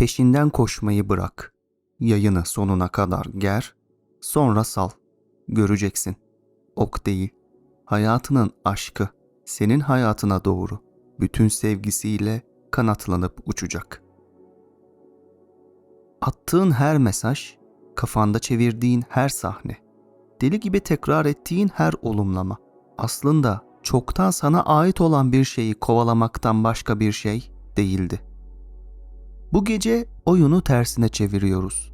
Peşinden koşmayı bırak. Yayını sonuna kadar ger, sonra sal. Göreceksin. Ok değil, hayatının aşkı senin hayatına doğru bütün sevgisiyle kanatlanıp uçacak. Attığın her mesaj, kafanda çevirdiğin her sahne, deli gibi tekrar ettiğin her olumlama aslında çoktan sana ait olan bir şeyi kovalamaktan başka bir şey değildi. Bu gece oyunu tersine çeviriyoruz.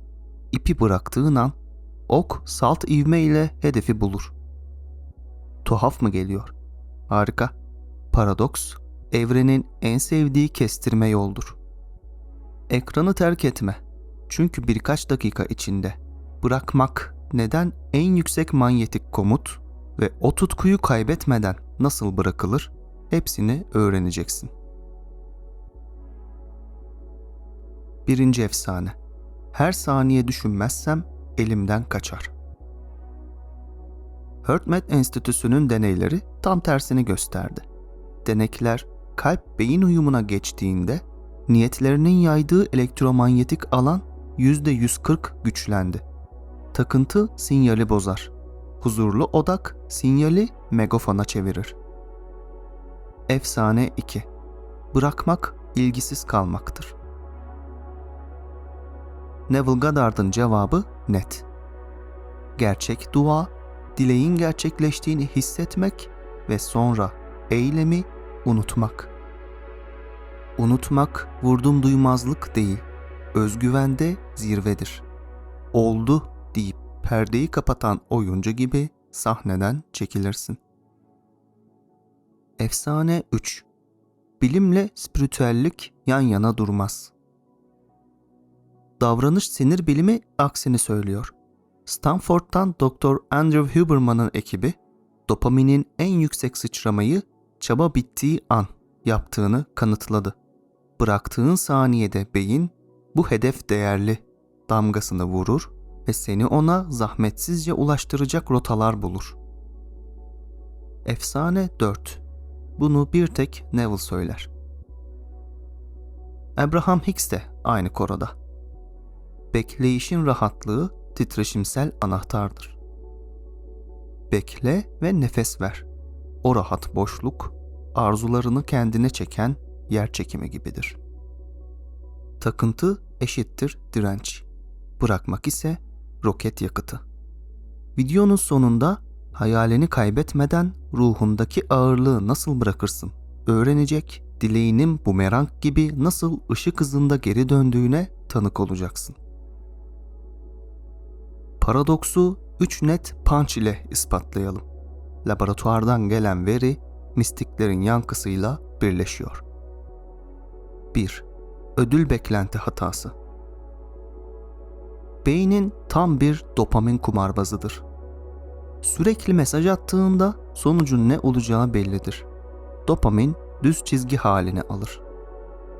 İpi bıraktığın an ok salt ivme ile hedefi bulur. Tuhaf mı geliyor? Harika. Paradoks, evrenin en sevdiği kestirme yoldur. Ekranı terk etme. Çünkü birkaç dakika içinde bırakmak neden en yüksek manyetik komut ve o tutkuyu kaybetmeden nasıl bırakılır hepsini öğreneceksin. Birinci efsane. Her saniye düşünmezsem elimden kaçar. HeartMath Enstitüsü'nün deneyleri tam tersini gösterdi. Denekler kalp beyin uyumuna geçtiğinde niyetlerinin yaydığı elektromanyetik alan %140 güçlendi. Takıntı sinyali bozar. Huzurlu odak sinyali megafona çevirir. Efsane 2. Bırakmak ilgisiz kalmaktır. Neville Goddard'ın cevabı net. Gerçek dua, dileğin gerçekleştiğini hissetmek ve sonra eylemi unutmak. Unutmak vurdum duymazlık değil, özgüvende zirvedir. Oldu deyip perdeyi kapatan oyuncu gibi sahneden çekilirsin. Efsane 3 Bilimle spiritüellik yan yana durmaz. Davranış sinir bilimi aksini söylüyor. Stanford'dan Dr. Andrew Huberman'ın ekibi dopaminin en yüksek sıçramayı çaba bittiği an yaptığını kanıtladı. Bıraktığın saniyede beyin bu hedef değerli damgasını vurur ve seni ona zahmetsizce ulaştıracak rotalar bulur. Efsane 4 Bunu bir tek Neville söyler. Abraham Hicks de aynı koroda. Bekleyişin rahatlığı titreşimsel anahtardır. Bekle ve nefes ver. O rahat boşluk, arzularını kendine çeken yer çekimi gibidir. Takıntı eşittir direnç. Bırakmak ise roket yakıtı. Videonun sonunda hayalini kaybetmeden ruhundaki ağırlığı nasıl bırakırsın? Öğrenecek, dileğinin bumerang gibi nasıl ışık hızında geri döndüğüne tanık olacaksın. Paradoksu 3 net punch ile ispatlayalım. Laboratuvardan gelen veri mistiklerin yankısıyla birleşiyor. 1. Ödül beklenti hatası. Beynin tam bir dopamin kumarbazıdır. Sürekli mesaj attığında sonucun ne olacağı bellidir. Dopamin düz çizgi halini alır.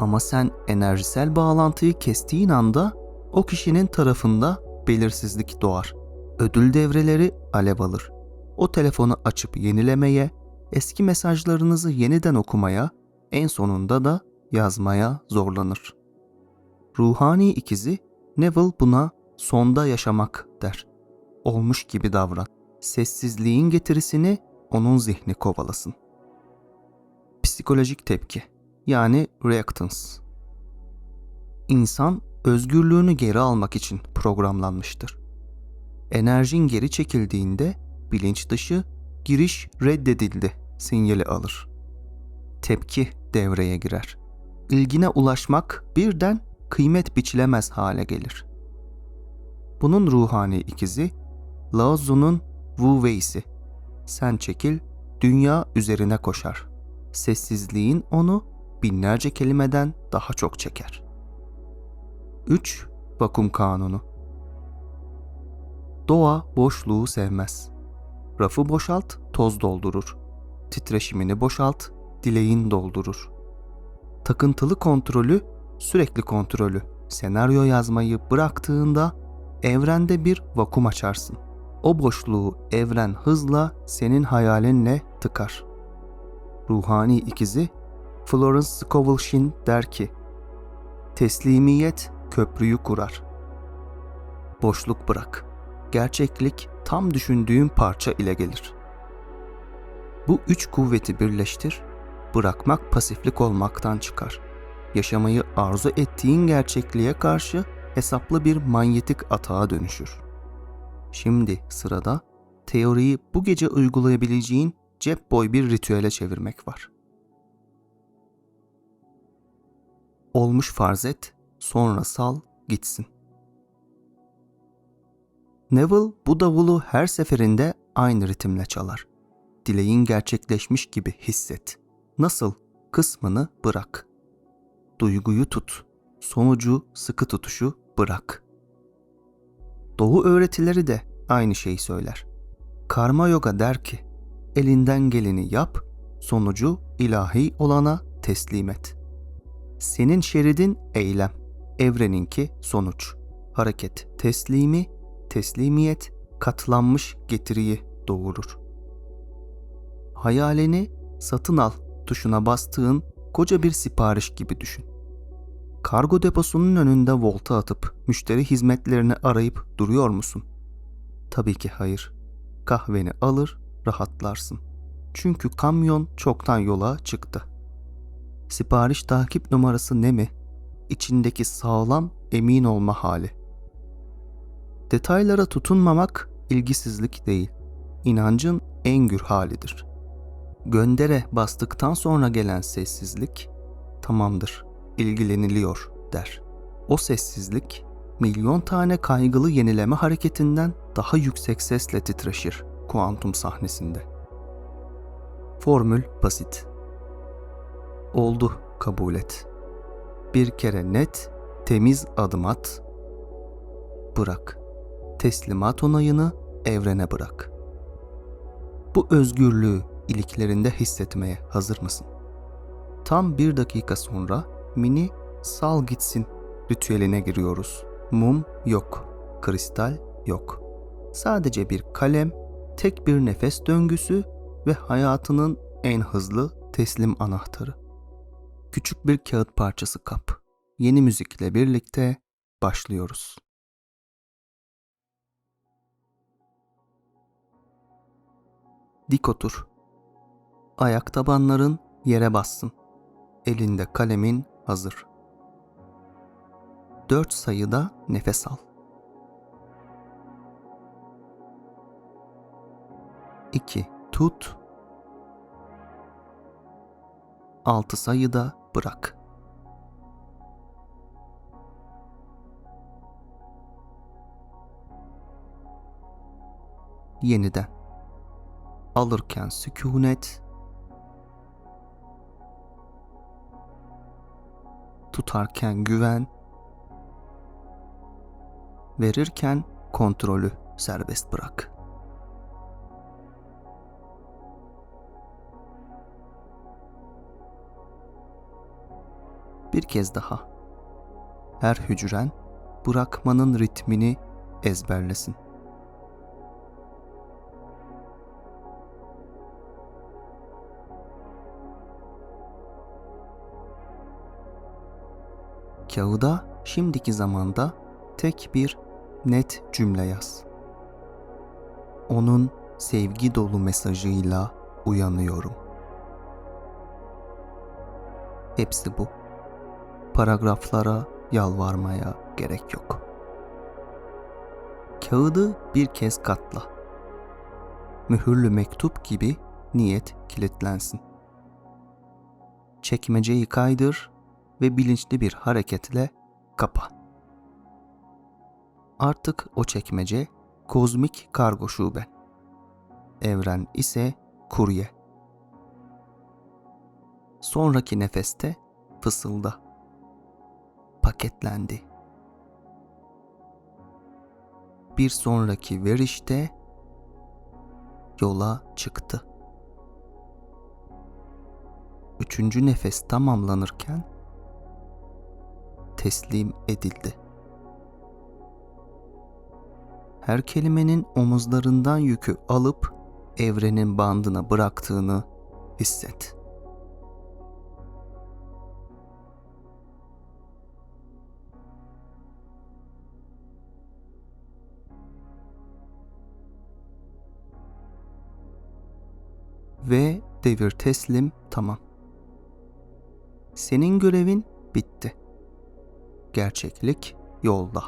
Ama sen enerjisel bağlantıyı kestiğin anda o kişinin tarafında belirsizlik doğar. Ödül devreleri alev alır. O telefonu açıp yenilemeye, eski mesajlarınızı yeniden okumaya, en sonunda da yazmaya zorlanır. Ruhani ikizi Neville buna sonda yaşamak der. Olmuş gibi davran. Sessizliğin getirisini onun zihni kovalasın. Psikolojik tepki yani reactance. İnsan özgürlüğünü geri almak için programlanmıştır. Enerjin geri çekildiğinde bilinç dışı giriş reddedildi sinyali alır. Tepki devreye girer. İlgine ulaşmak birden kıymet biçilemez hale gelir. Bunun ruhani ikizi Lao Tzu'nun Wu Wei'si. Sen çekil, dünya üzerine koşar. Sessizliğin onu binlerce kelimeden daha çok çeker. 3. Vakum Kanunu Doğa boşluğu sevmez. Rafı boşalt, toz doldurur. Titreşimini boşalt, dileğin doldurur. Takıntılı kontrolü, sürekli kontrolü, senaryo yazmayı bıraktığında evrende bir vakum açarsın. O boşluğu evren hızla senin hayalinle tıkar. Ruhani ikizi Florence Scovel Shinn der ki, Teslimiyet köprüyü kurar. Boşluk bırak. Gerçeklik tam düşündüğün parça ile gelir. Bu üç kuvveti birleştir, bırakmak pasiflik olmaktan çıkar. Yaşamayı arzu ettiğin gerçekliğe karşı hesaplı bir manyetik atağa dönüşür. Şimdi sırada teoriyi bu gece uygulayabileceğin cep boy bir ritüele çevirmek var. Olmuş farz et, sonra sal, gitsin. Neville bu davulu her seferinde aynı ritimle çalar. Dileğin gerçekleşmiş gibi hisset. Nasıl? Kısmını bırak. Duyguyu tut. Sonucu sıkı tutuşu bırak. Doğu öğretileri de aynı şeyi söyler. Karma yoga der ki, elinden geleni yap, sonucu ilahi olana teslim et. Senin şeridin eylem, evreninki sonuç. Hareket teslimi, teslimiyet katlanmış getiriyi doğurur. Hayalini satın al tuşuna bastığın koca bir sipariş gibi düşün. Kargo deposunun önünde volta atıp müşteri hizmetlerini arayıp duruyor musun? Tabii ki hayır. Kahveni alır, rahatlarsın. Çünkü kamyon çoktan yola çıktı. Sipariş takip numarası ne mi? İçindeki sağlam, emin olma hali. Detaylara tutunmamak ilgisizlik değil. İnancın en gür halidir. Göndere bastıktan sonra gelen sessizlik tamamdır, ilgileniliyor der. O sessizlik milyon tane kaygılı yenileme hareketinden daha yüksek sesle titreşir kuantum sahnesinde. Formül basit. Oldu kabul et. Bir kere net, temiz adım at. Bırak. Teslimat onayını evrene bırak. Bu özgürlüğü iliklerinde hissetmeye hazır mısın? Tam bir dakika sonra mini sal gitsin ritüeline giriyoruz. Mum yok, kristal yok. Sadece bir kalem, tek bir nefes döngüsü ve hayatının en hızlı teslim anahtarı. Küçük bir kağıt parçası kap. Yeni müzikle birlikte başlıyoruz. Dik otur. Ayak tabanların yere bassın. Elinde kalemin hazır. Dört sayıda nefes al. İki, tut. Altı sayıda bırak. Yeniden. Alırken sükunet, tutarken güven, verirken kontrolü serbest bırak. Bir kez daha. Her hücren bırakmanın ritmini ezberlesin. Kağıda şimdiki zamanda tek bir net cümle yaz. Onun sevgi dolu mesajıyla uyanıyorum. Hepsi bu. Paragraflara yalvarmaya gerek yok. Kağıdı bir kez katla. Mühürlü mektup gibi niyet kilitlensin. Çekmeceyi kaydır ve bilinçli bir hareketle kapa. Artık o çekmece kozmik kargo şube. Evren ise kurye. Sonraki nefeste fısılda. Paketlendi. Bir sonraki verişte yola çıktı. Üçüncü nefes tamamlanırken teslim edildi. Her kelimenin omuzlarından yükü alıp evrenin bandına bıraktığını hisset. Ve devir teslim tamam. Senin görevin bitti. Gerçeklik yolda.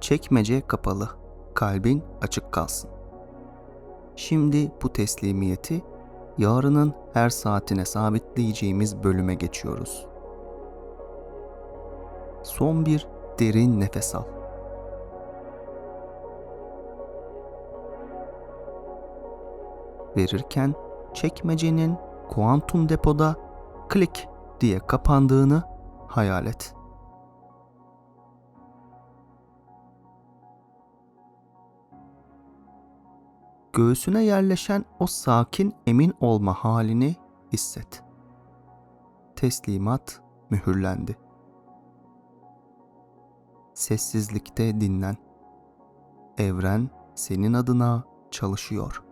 Çekmece kapalı. Kalbin açık kalsın. Şimdi bu teslimiyeti yarının her saatine sabitleyeceğimiz bölüme geçiyoruz. Son bir derin nefes al. Verirken çekmecenin kuantum depoda klik diye kapandığını hayal et. Göğsüne yerleşen o sakin emin olma halini hisset. Teslimat mühürlendi. Sessizlikte dinlen. Evren senin adına çalışıyor.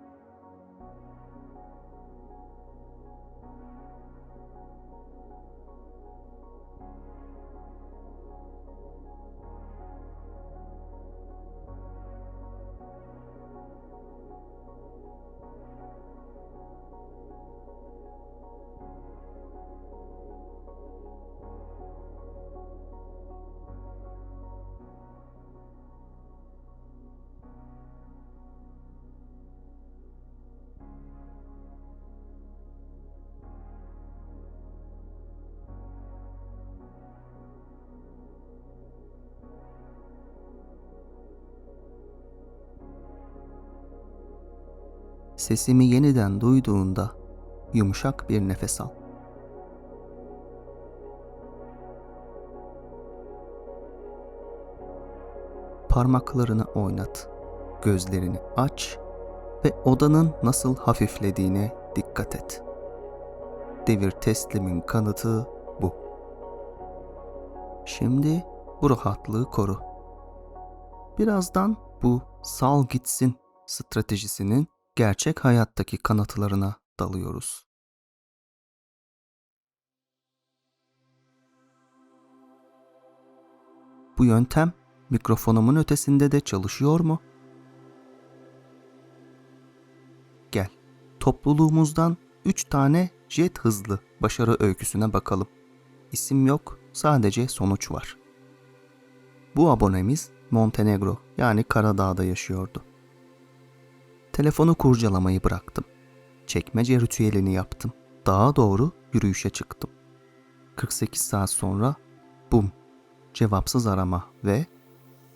Sesimi yeniden duyduğunda yumuşak bir nefes al. Parmaklarını oynat. Gözlerini aç ve odanın nasıl hafiflediğine dikkat et. Devir teslimin kanıtı bu. Şimdi bu rahatlığı koru. Birazdan bu sal gitsin stratejisinin gerçek hayattaki kanıtlarına dalıyoruz. Bu yöntem mikrofonumun ötesinde de çalışıyor mu? Gel, topluluğumuzdan 3 tane jet hızlı başarı öyküsüne bakalım. İsim yok, sadece sonuç var. Bu abonemiz Montenegro yani Karadağ'da yaşıyordu. Telefonu kurcalamayı bıraktım. Çekmece ritüelini yaptım. Dağa doğru yürüyüşe çıktım. 48 saat sonra bum cevapsız arama ve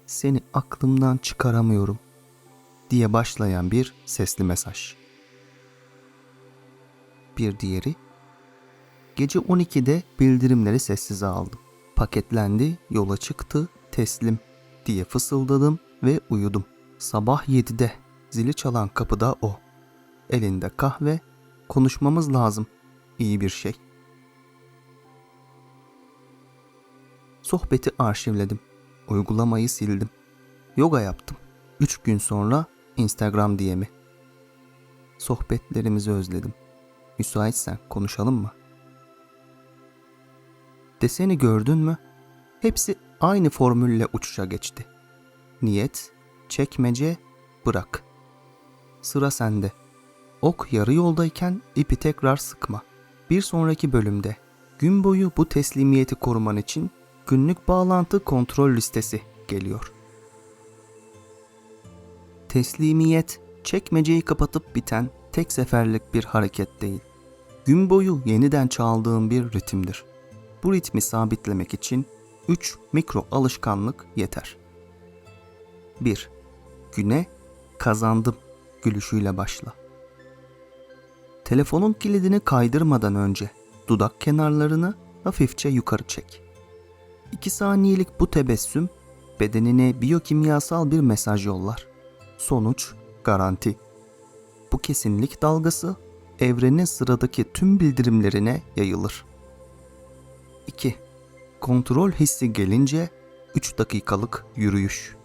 seni aklımdan çıkaramıyorum diye başlayan bir sesli mesaj. Bir diğeri gece 12'de bildirimleri sessize aldım. Paketlendi, yola çıktı, teslim diye fısıldadım ve uyudum. Sabah 7'de Zili çalan kapıda o. Elinde kahve. Konuşmamız lazım. İyi bir şey. Sohbeti arşivledim. Uygulamayı sildim. Yoga yaptım. Üç gün sonra Instagram DM'i. Sohbetlerimizi özledim. Müsaitsen konuşalım mı? Deseni gördün mü? Hepsi aynı formülle uçuşa geçti. Niyet, çekmece, bırak. Sıra sende. Ok yarı yoldayken ipi tekrar sıkma. Bir sonraki bölümde gün boyu bu teslimiyeti koruman için günlük bağlantı kontrol listesi geliyor. Teslimiyet çekmeceyi kapatıp biten tek seferlik bir hareket değil. Gün boyu yeniden çaldığın bir ritimdir. Bu ritmi sabitlemek için 3 mikro alışkanlık yeter. 1. Güne kazandım gülüşüyle başla. Telefonun kilidini kaydırmadan önce dudak kenarlarını hafifçe yukarı çek. 2 saniyelik bu tebessüm bedenine biyokimyasal bir mesaj yollar. Sonuç garanti. Bu kesinlik dalgası evrenin sıradaki tüm bildirimlerine yayılır. 2. Kontrol hissi gelince 3 dakikalık yürüyüş.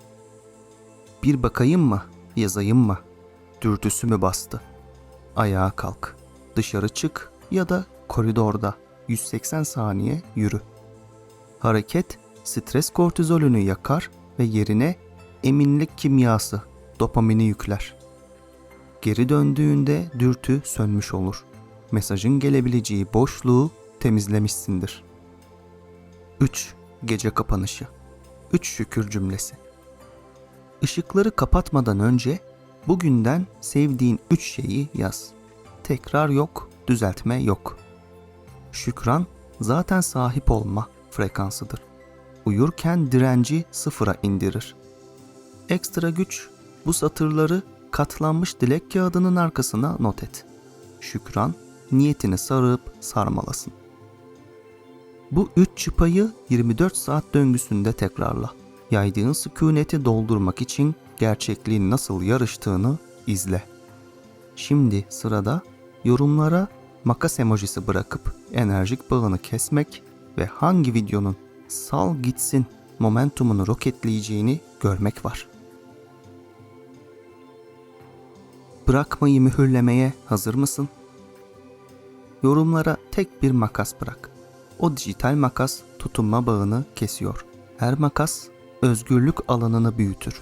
Bir bakayım mı, yazayım mı? Dürtüsü mü bastı? Ayağa kalk, dışarı çık ya da koridorda 180 saniye yürü. Hareket stres kortizolünü yakar ve yerine eminlik kimyası dopamini yükler. Geri döndüğünde dürtü sönmüş olur. Mesajın gelebileceği boşluğu temizlemişsindir. 3. Gece kapanışı 3 şükür cümlesi Işıkları kapatmadan önce bugünden sevdiğin 3 şeyi yaz. Tekrar yok, düzeltme yok. Şükran zaten sahip olma frekansıdır. Uyurken direnci sıfıra indirir. Ekstra güç bu satırları katlanmış dilek kağıdının arkasına not et. Şükran niyetini sarıp sarmalasın. Bu üç çıpayı 24 saat döngüsünde tekrarla. Yaydığın sükuneti doldurmak için gerçekliğin nasıl yarıştığını izle. Şimdi sırada yorumlara makas emojisi bırakıp enerjik bağını kesmek ve hangi videonun sal gitsin momentumunu roketleyeceğini görmek var. Bırakmayı mühürlemeye hazır mısın? Yorumlara tek bir makas bırak. O dijital makas tutunma bağını kesiyor. Her makas özgürlük alanını büyütür.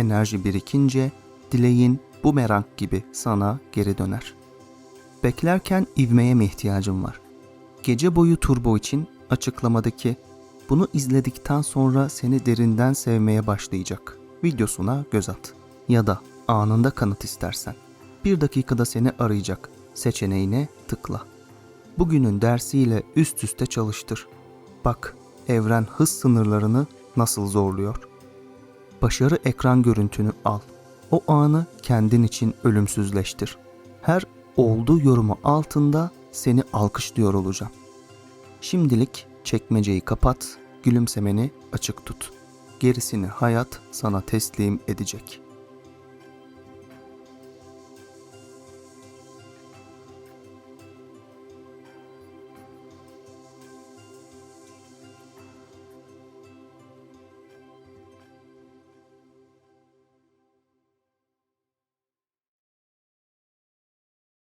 Enerji birikince dileğin bumerang gibi sana geri döner. Beklerken ivmeye mi ihtiyacım var? Gece boyu turbo için açıklamadaki bunu izledikten sonra seni derinden sevmeye başlayacak videosuna göz at. Ya da anında kanıt istersen bir dakikada seni arayacak seçeneğine tıkla. Bugünün dersiyle üst üste çalıştır. Bak evren hız sınırlarını nasıl zorluyor. Başarı ekran görüntünü al. O anı kendin için ölümsüzleştir. Her oldu yorumu altında seni alkışlıyor olacağım. Şimdilik çekmeceyi kapat, gülümsemeni açık tut. Gerisini hayat sana teslim edecek.''